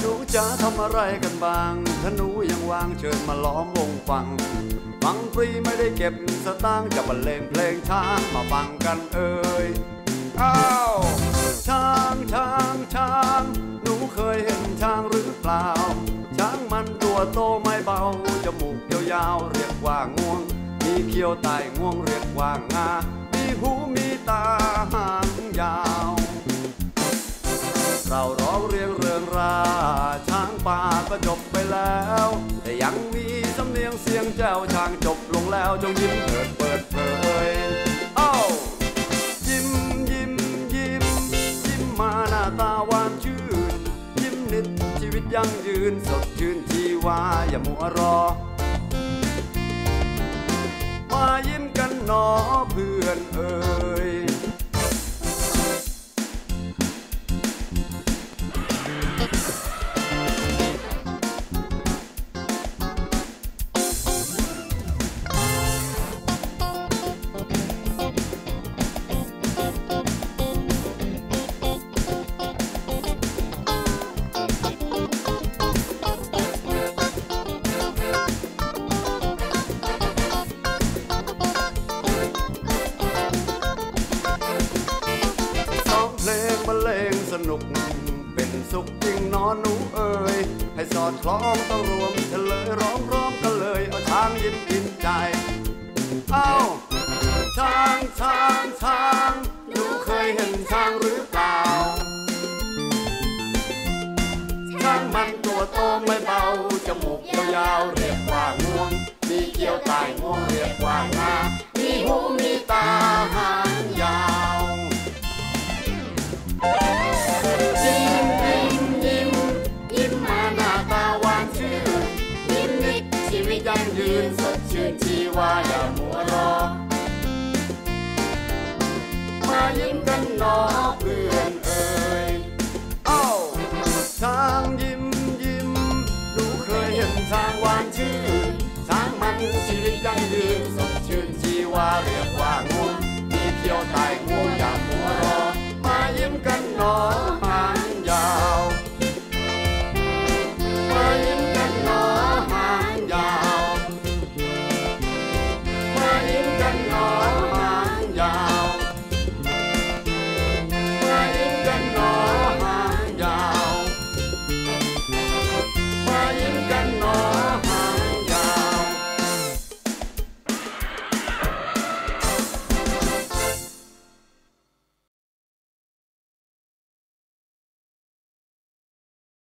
หนูจะทำอะไรกันบ้าง ถ้าหนูยังวางเชิญมาล้อมวงฟัง ฟังฟรีไม่ได้เก็บสตางค์จะบรรเลงเพลงช้างมาฟังกันเอ่ยอ้าวช้างช้างช้างหนูเคยเห็นช้างหรือเปล่า ช้างมันตัวโตไม่เบาจมูกยาวๆเรียกว่างวง มีเขี้ยวไต่งวงเรียกว่างา มีหูมีตาหางยาว ยังมีสำเนียงเสียงแจ้วช้างจบลงแล้วจงยิ้มเถิดเปิดเผยเอ้ายิ้มยิ้มยิ้มยิ้มมาหน้าตาหวานชื่น ยิ้มนิดชีวิตยั่งยืนสดชื่นชีวาอย่ามัวรอ มายิ้มกันหนอเพื่อนเอ่ย นุก เป็นสุขจริงนอนหนูเอ่ยให้สอดคล้องต้องรวมเฉลยร้องร้องกันเลยเอาช้างยิ้มกินใจเอ้าช้างช้างช้างหนูเคยเห็นช้างหรือเปล่าช้างมันตัวโตไม่เบาจมูกยาวๆเรียกว่างวง ยืนสดชื่นชีวาอย่ามัวรอ มายิ้มกันหนอเพื่อ